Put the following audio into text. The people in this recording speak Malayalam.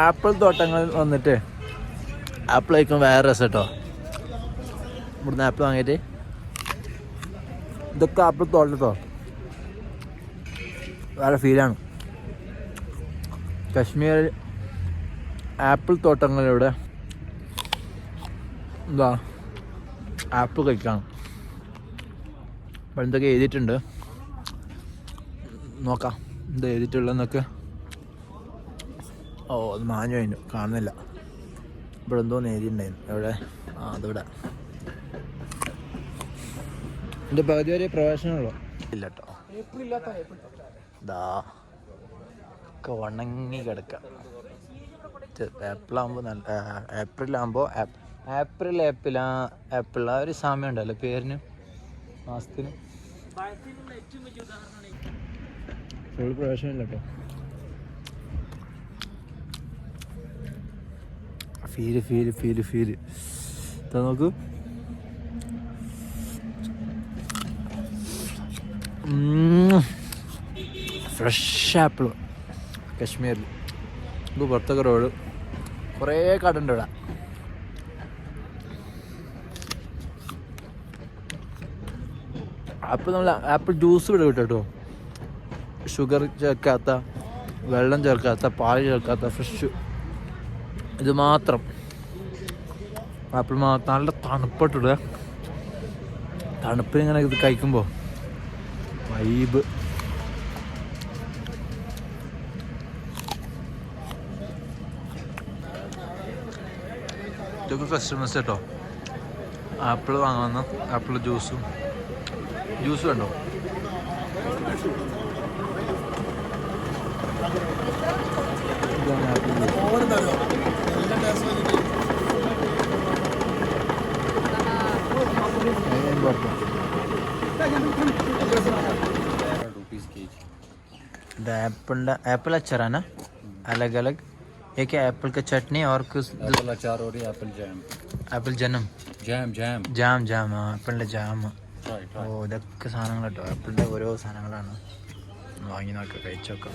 ആപ്പിൾ തോട്ടങ്ങളിൽ വന്നിട്ട് ആപ്പിൾ കഴിക്കും വേറെ രസം കേട്ടോ ഇവിടുന്ന് ആപ്പിൾ വാങ്ങിയിട്ട്. ഇതൊക്കെ ആപ്പിൾ തോട്ടത്തോ വേറെ ഫീലാണ് കശ്മീരിൽ ആപ്പിൾ തോട്ടങ്ങളിലൂടെ എന്താ ആപ്പിൾ കഴിക്കാം. അപ്പോൾ എന്തൊക്കെ എഴുതിയിട്ടുണ്ട്? നോക്കാം. എന്താ എഴുതിയിട്ടുള്ളതെന്നൊക്കെ. ഓ അത് മാഞ്ഞു കഴിഞ്ഞു. കാണുന്നില്ല. ഇവിടെ എന്തോ എഴുതിയിട്ടുണ്ടായിരുന്നു എവിടെ? ആ അതിവിടെ. എന്റെ പകുതി വരെ പ്രവേശനമുള്ളൂ. ഇല്ല കേട്ടോ ദാ ഒക്കെ ഉണങ്ങി കിടക്കാം. ഏപ്രിലാകുമ്പോൾ നല്ല ഏപ്രിലാകുമ്പോൾ ഏപ്രിൽ ഏപ്രിലാ ഏപ്രിൽ ഏപ്പിൾ ആ ഒരു സമയം ഉണ്ടല്ലോ പേരിന് മാസത്തിന്. ഫുൾ പ്രവേശനമില്ല കേട്ടോ ഫീൽ ഫീൽ ഫീൽ ഫീൽ. ഇതാ നോക്കൂ. ഫ്രഷ് ആപ്പിൾ കശ്മീരിൽ ഇത് പുറത്തൊക്കെ റോഡ്. കുറേ കടണ്ട് ഇവിടെ. ആപ്പിൾ നമ്മൾ ആപ്പിൾ ജ്യൂസ് ഇവിടെ കിട്ടും കേട്ടോ. ഷുഗർ ചേർക്കാത്ത വെള്ളം ചേർക്കാത്ത പാൽ ചേർക്കാത്ത ഫ്രഷ്. ഇത് മാത്രം. ആപ്പിൾ മാത്രം നല്ല തണുപ്പിട്ടിടുക തണുപ്പിനിങ്ങനെ ഇത് കഴിക്കുമ്പോൾ വൈബ് ഇതൊക്കെ കസ്റ്റമേഴ്സ് കേട്ടോ. ആപ്പിൾ വാങ്ങാവുന്ന ആപ്പിൾ ജ്യൂസും ജ്യൂസ് വേണ്ടോ ഇതാണ് apple juice അതിന് കുഴപ്പം रुपीज़ के जी ഇത് ആപ്പിളിൻ്റെ ആപ്പിൾ അച്ചാറാണ് अलग अलग एक है एप्पल का चटनी और कुछ एप्पल अचार और ये एप्पल जैम ആപ്പിൾ ജനം जैम जैम ജാം ജാം ആ ആപ്പിളിൻ്റെ ജാം ट्राई ഓ ഇതൊക്കെ സാധനങ്ങൾ കേട്ടോ ആപ്പിളിൻ്റെ ഓരോ സാധനങ്ങളാണ് ഒന്ന് വാങ്ങി നോക്കാം കഴിച്ചോക്കാം